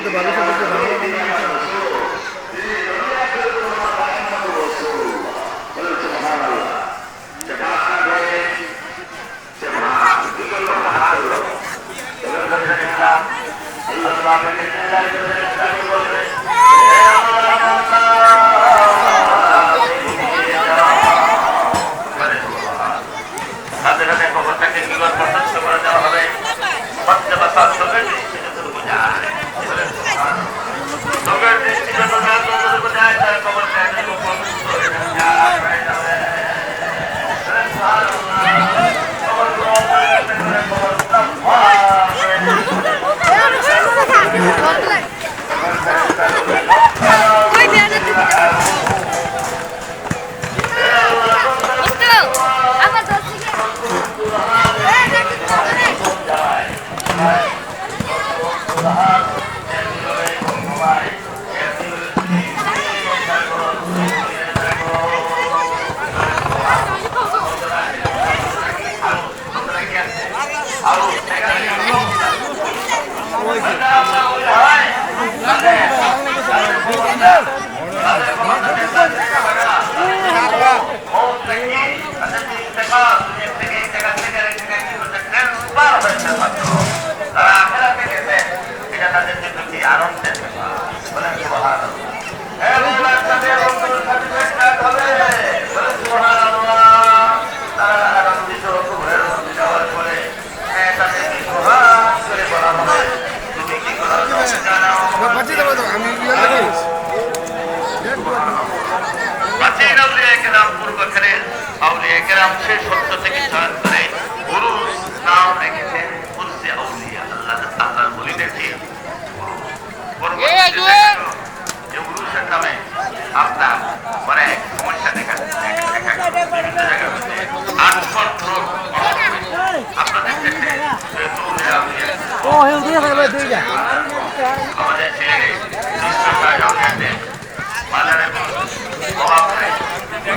সাথে বাড়ির সাথে একটু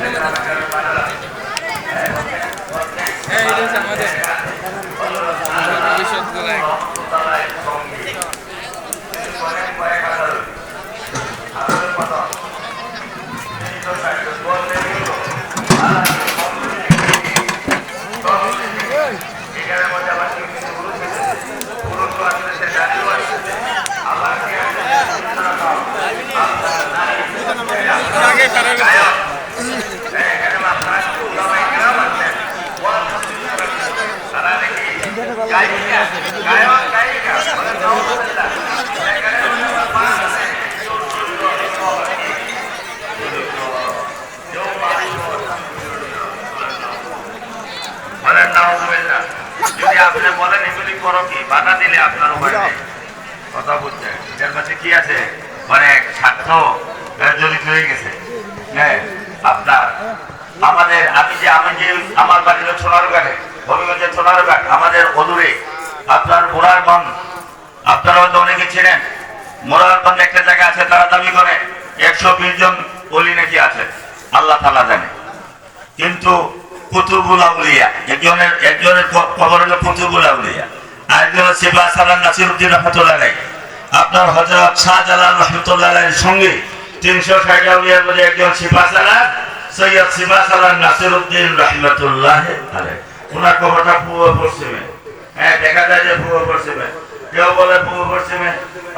হ্যাঁ বলেন এগুলি করো কি বাধা দিলে আপনার উপায় কথা কাছে কি আছে অনেক স্বার্থ জড়িত হয়ে গেছে হ্যাঁ আপনার আমাদের, আমি যে আমি যে, আমার বাড়ি হলো সোনারঘাটে আমাদের আপনার মোরারগঞ্জ আপনারা হয়তো অনেকে ছিলেন তারা দাবি করে, একশো বিশ জন অলি নাকি আছে, আল্লাহ তালা জানে কিন্তু কুতুবুল আউলিয়া, একজনের একজনের খবর হলো কুতুবুল আউলিয়া আরেকজন হচ্ছে বাসালান নাসিরুদ্দিন। আপনার হজরত শাহজালাল রহমতুল্লাহ সঙ্গে তিনশো ষাট আউলিয়ার মধ্যে একজন সিপাসালান সৈয়দ সিপাসালান নাসিরুদ্দিন রহমতুল্লাহ আলাই। ওনার খবরটা পূর্ব পশ্চিমে। হ্যাঁ দেখা যায় যে পূর্ব পশ্চিমে। কেউ বলে পূর্ব পশ্চিমে,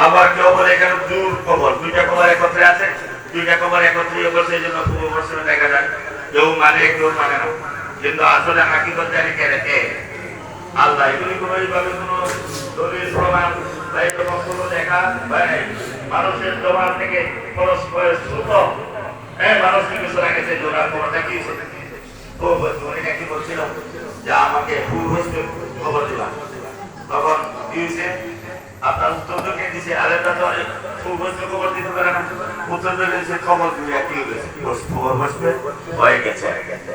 আবার কেউ বলে এখানে দূর খবর। দুইটা খবর একত্রে আছে, দুইটা খবর একত্রিত করছে, এই জন্য পূর্ব পশ্চিমে দেখা যায়, কেউ মানে কেউ মানে না। কিন্তু আসলে হাকিকত জানি কে রেখে আল্লাহ। এগুলি কোনো এইভাবে কোনো দলিল, প্রমাণ বা এরকম কোনো দেখা ভাই মানুষের জবান থেকে পরস্পরের শ্রুত। হ্যাঁ মানুষ কিছু রাখেছে জোড়া খবরটা কি? যে আমাকে খবর কি আপনার তো খবর দিতে পারে খবর কি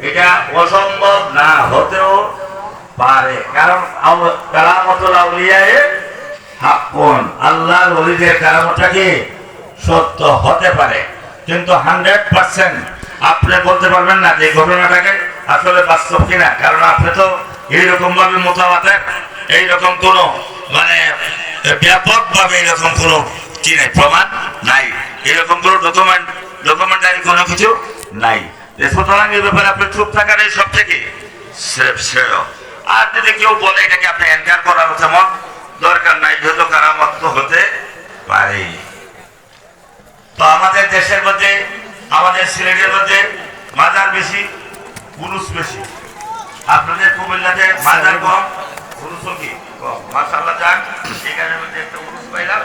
এটা অসম্ভব না, হতেও পারে। কারণ আল্লাহর কি? সত্য হতে পারে। কিন্তু হান্ড্রেড পার্সেন্ট আপনি বলতে পারবেন না যে ঘটনাটাকে আসলে বাস্তব কিনা? কারণ আপনি তো এইরকম ভাবে মোতাবাতের এইরকম কোন মানে ব্যাপক ভাবে এরকম কোন কি নাই, প্রমাণ নাই। এরকম কোনো ডকুমেন্ট ডকুমেন্টারি কোনো কিছু নাই। সুতরাং এই ব্যাপারে আপনি চুপ থাকাটাই সব থেকে শ্রেয়। আর যদি কেউ বলে এটাকে আপনি এনকার করার তেমন দরকার নাই, যেহেতু কারামত তো হতে পারে তো আমাদের দেশের মধ্যে আমাদের সিলেটের মধ্যে মাজার বেশি পুরুষ বেশি আপনাদের কুমিল্লাতে মাজার কম পুরুষও কি কম মাসাল্লাহ যান এখানের মধ্যে একটা পুরুষ পাইলাম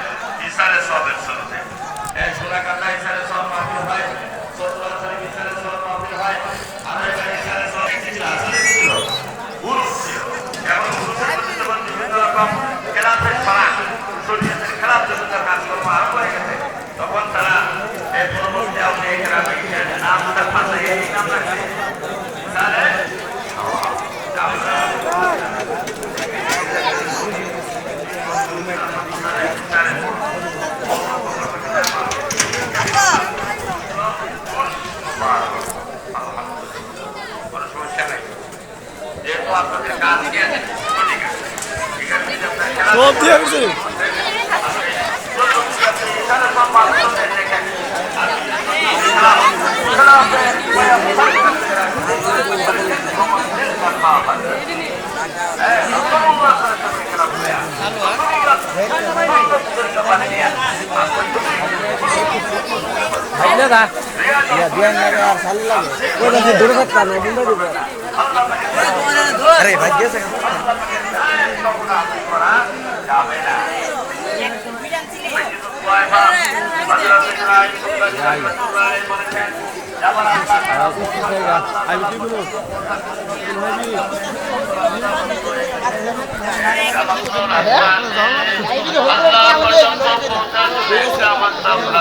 ইসারে সবের শুরুতে সোনাকান্দা ইসারে সব মাহফিল হয় চতুরা শরীফ ইসারে সব মাহফিল হয় আমাদের এখানে ইসারে সব একটি ছিল, আসলে কি ছিল? পুরুষ ছিল। এখন পুরুষের মধ্যে যখন বিভিন্ন রকম খেলাফের ছড়া, শরীয়তের খেলাফ বিভিন্ন কাজকর্ম আরম্ভ হয়ে গেছে, তখন তারা এই পরবর্তী আপনি এই গ্রামে গিয়ে নামটা পাশে এই নাম রাখছে। তাহলে কোনো সমস্যা নাই যেহেতু আপনাদের কাজ দিয়ে আছে ঠিক আছে ঠিক আছে যদি আপনার খেলা সব দিয়ে গেছে ভাইলে না ইয়া দিয়ান লাগে আর ভালো লাগে ওই কাছে দূরে থাকতা না বন্ধ দিব আরে ভাই গেছে আমরা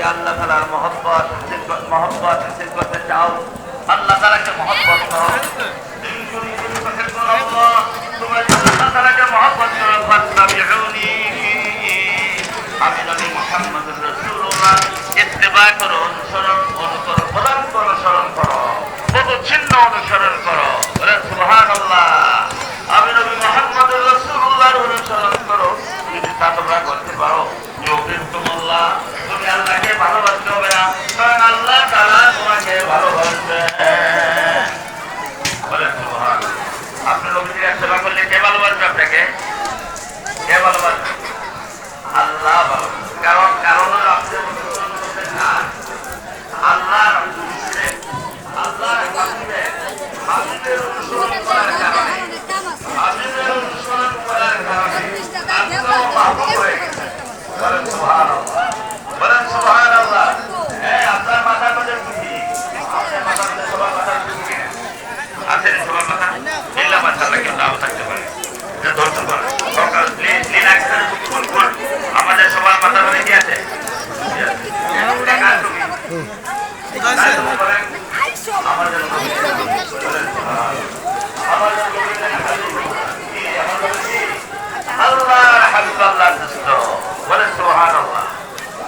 যদি আল্লাহ তালার মহব্বত মহব্বত হাসিল করতে চাও আল্লাহ তালাকে মহব্বত করো আমি নবী মোহাম্মদ রসুল্লাহ ইত্তেবা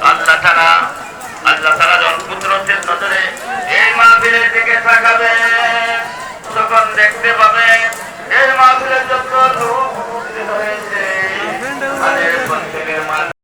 আল্লাহ তারা আল্লাহ তারা যখন পুত্রদের নজরে এই মাহফিলের দিকে তাকাবে তখন দেখতে পাবে এই মাহফিলের যত রূপ হয়েছে